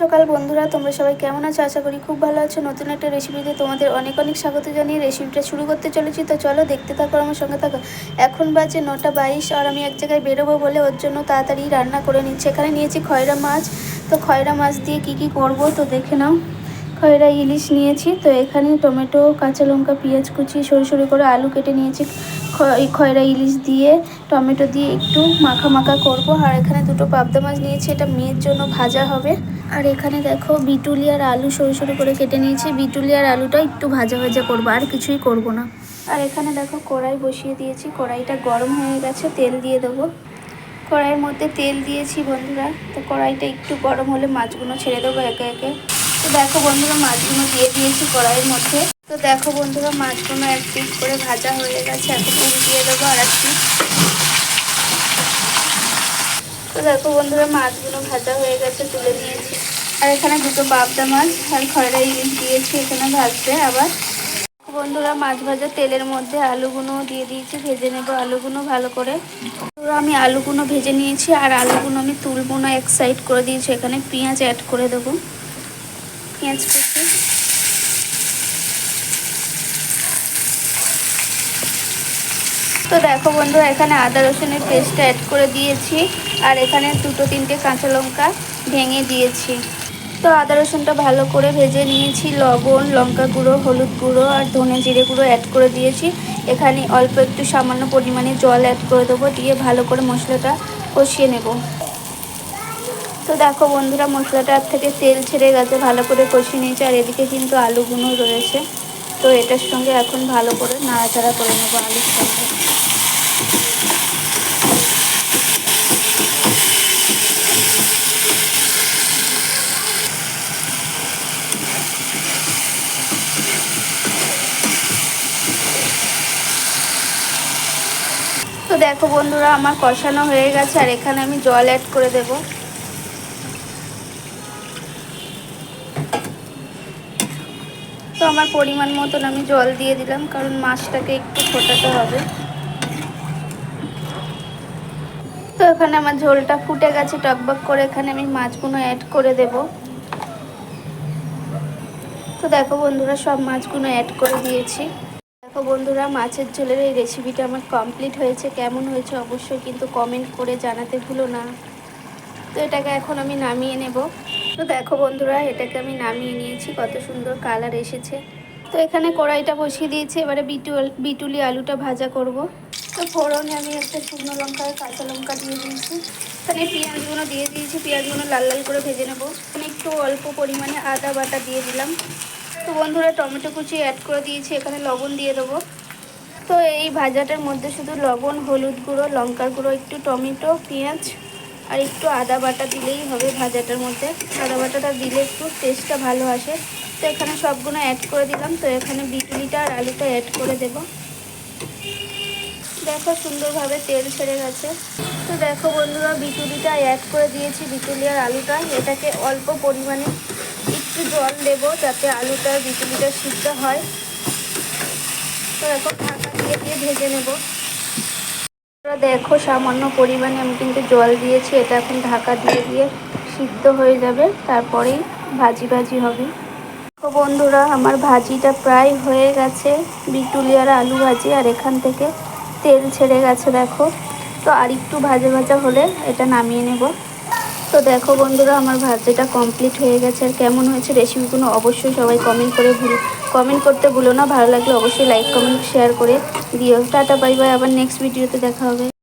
সকাল বন্ধুরা, তোমরা সবাই কেমন আছো? আশা করি খুব ভালো আছো। নতুন একটা রেসিপিতে তোমাদের অনেক অনেক স্বাগত জানিয়ে রেসিপিটা শুরু করতে চলেছি। তো চলো দেখতে থাকো, আমার সঙ্গে থাকো। এখন বাজে নটা বাইশ আর আমি এক জায়গায় বেরোবো বলে ওর জন্য তাড়াতাড়ি রান্না করে নিচ্ছি। এখানে নিয়েছি খয়রা মাছ। তো খয়রা মাছ দিয়ে কি কি করব তো দেখে নাও। খয়রা ইলিশ নিয়েছি। তো এখানে টমেটো, কাঁচা লঙ্কা, পেঁয়াজ কুচি, সরু সরু করে আলু কেটে নিয়েছি। খয়রা ইলিশ দিয়ে, টমেটো দিয়ে একটু মাখা মাখা করব। আর এখানে দুটো পাবদা মাছ নিয়েছি। এটা মেয়ের জন্য ভাজা হবে। আর এখানে দেখো বিটুলি আর আলু সরু সরু করে কেটে নিয়েছি। বিটুলি আর আলুটা একটু ভাজা ভাজা করব, আর কিছুই করব না। আর এখানে দেখো কড়াই বসিয়ে দিয়েছি। কড়াইটা গরম হয়ে গেছে, তেল দিয়ে দেবো। কড়াইয়ের মধ্যে তেল দিয়েছি বন্ধুরা। তো কড়াইটা একটু গরম হলে মাছগুলো ছেড়ে দেবো একে একে। তো দেখো বন্ধুরা, মাছগুলো দিয়ে দিয়েছি কড়াইয়ের মধ্যে। তো দেখো বন্ধুরা, মাছগুলো এক পিস করে ভাজা হয়ে গেছে। এখন দিয়ে দেবো আর এক পিস। দেখো বন্ধুরা, মাছগুলো ভাজা হয়ে গেছে, তুলে নিয়েছি। আর এখানে দুটো পাবদা মাছ, আর খয়রা দিয়েছি, এখানে ভাজতে আবার। বন্ধুরা, মাছ ভাজা তেলের মধ্যে আলুগুলো দিয়ে দিয়েছি, ভেজে নেব আলুগুলো ভালো করে। আমি আলুগুলো ভেজে নিয়েছি, আর আলুগুলো আমি তুলবো না, এক সাইড করে দিয়েছি, এখানে পেঁয়াজ অ্যাড করে দেবো। পেঁয়াজ কুচি। তো দেখো বন্ধু এখানে আদা রসুনের পেস্টটা অ্যাড করে দিয়েছি, আর এখানে দুটো তিনটে কাঁচা লঙ্কা ভেঙে দিয়েছি। তো আদা রসুনটা ভালো করে ভেজে নিয়েছি, লবণ, লঙ্কা গুঁড়ো, হলুদ গুঁড়ো, আর ধনে জিরে গুঁড়ো অ্যাড করে দিয়েছি। এখানে অল্প একটু সামান্য পরিমাণে জল অ্যাড করে দেবো, দিয়ে ভালো করে মশলাটা কষিয়ে নেব। তো দেখো বন্ধুরা মশলাটার থেকে তেল ছেড়ে গেছে, ভালো করে কষিয়ে নিয়েছে, আর এদিকে কিন্তু আলুগুলো রয়েছে। তো এটার সঙ্গে এখন ভালো করে নাড়াচাড়া করে নেব আলুর সঙ্গে। তো দেখো বন্ধুরা, আমার কষানো হয়ে গেছে আর এখানে আমি জল অ্যাড করে দেব। তো আমার পরিমাণ মতন আমি জল দিয়ে দিলাম, কারণ মাছটাকে একটু ফোটাতে হবে। তো এখানে আমার ঝোলটা ফুটে গেছে, টকবক করে এখানে আমি মাছগুলো অ্যাড করে দেব। তো দেখো বন্ধুরা, সব মাছগুলো অ্যাড করে দিয়েছি। দেখো বন্ধুরা, মাছের ঝোলের এই রেসিপিটা আমার কমপ্লিট হয়েছে। কেমন হয়েছে অবশ্যই কিন্তু কমেন্ট করে জানাতে ভুলো না। তো এটাকে এখন আমি নামিয়ে নেব। তো দেখো বন্ধুরা, এটাকে আমি নামিয়ে নিয়েছি, কত সুন্দর কালার এসেছে। তো এখানে কড়াইটা বসিয়ে দিয়েছি, এবারে বিটুল, বিটুলি আলুটা ভাজা করব। তো ফোড়নে আমি একটা শুকনো লঙ্কা কাঁচা লঙ্কা দিয়ে দিয়েছি। এখানে পেঁয়াজগুলো দিয়ে দিয়েছি, পেঁয়াজগুলো লাল লাল করে ভেজে নেব। এখানে একটু অল্প পরিমাণে আদা বাটা দিয়ে দিলাম। তো বন্ধুরা, টমেটো কুচি অ্যাড করে দিয়েছি, এখানে লবণ দিয়ে দেবো। তো এই ভাজাটার মধ্যে শুধু লবণ, হলুদ গুঁড়ো, লঙ্কার গুঁড়ো, একটু টমেটো, পেঁয়াজ আর একটু আদা বাটা দিলেই হবে ভাজাটার মধ্যে। আদা বাটাটা দিলে একটু টেস্টটা ভালো আসে। তো এখানে সবগুলো অ্যাড করে দিলাম। তো এখানে বিটুলিটা আর আলুটা অ্যাড করে দেব। সুন্দরভাবে তেল ছেড়ে গেছে। তো দেখো বন্ধুরা বিটুলিটা অ্যাড করে দিয়েছি বিটুলি আর আলুটা এটাকে অল্প পরিমাণে একটু জল দেব যাতে আলুটা বিটুলিটা সিদ্ধ হয়। তো এখন ঢাকা দিয়ে দিয়ে ভেজে নেব। দেখো সামান্য পরিমাণে আমি কিন্তু জল দিয়েছি। এটা এখন ঢাকা দিয়ে দিয়ে সিদ্ধ হয়ে যাবে। তারপরেই ভাজি ভাজি হবে। তো বন্ধুরা, আমার ভাজিটা প্রায় হয়ে গেছে। বিটুলি আর আলু ভাজি আর এখান থেকে তেল ছেড়ে গেছে, দেখো। তো আর একটু ভাজা ভাজা হলে এটা নামিয়ে নেব। তো দেখো বন্ধুরা, আমার ভাজাটা কমপ্লিট হয়ে গেছে। আর কেমন হয়েছে রেসিপিগুলো অবশ্যই সবাই কমেন্ট করে ভুল কমেন্ট করতে ভুলো না। ভালো লাগলে অবশ্যই লাইক কমেন্ট শেয়ার করে দিও। টাটা বাই বাই আবার নেক্সট ভিডিওতে দেখা হবে।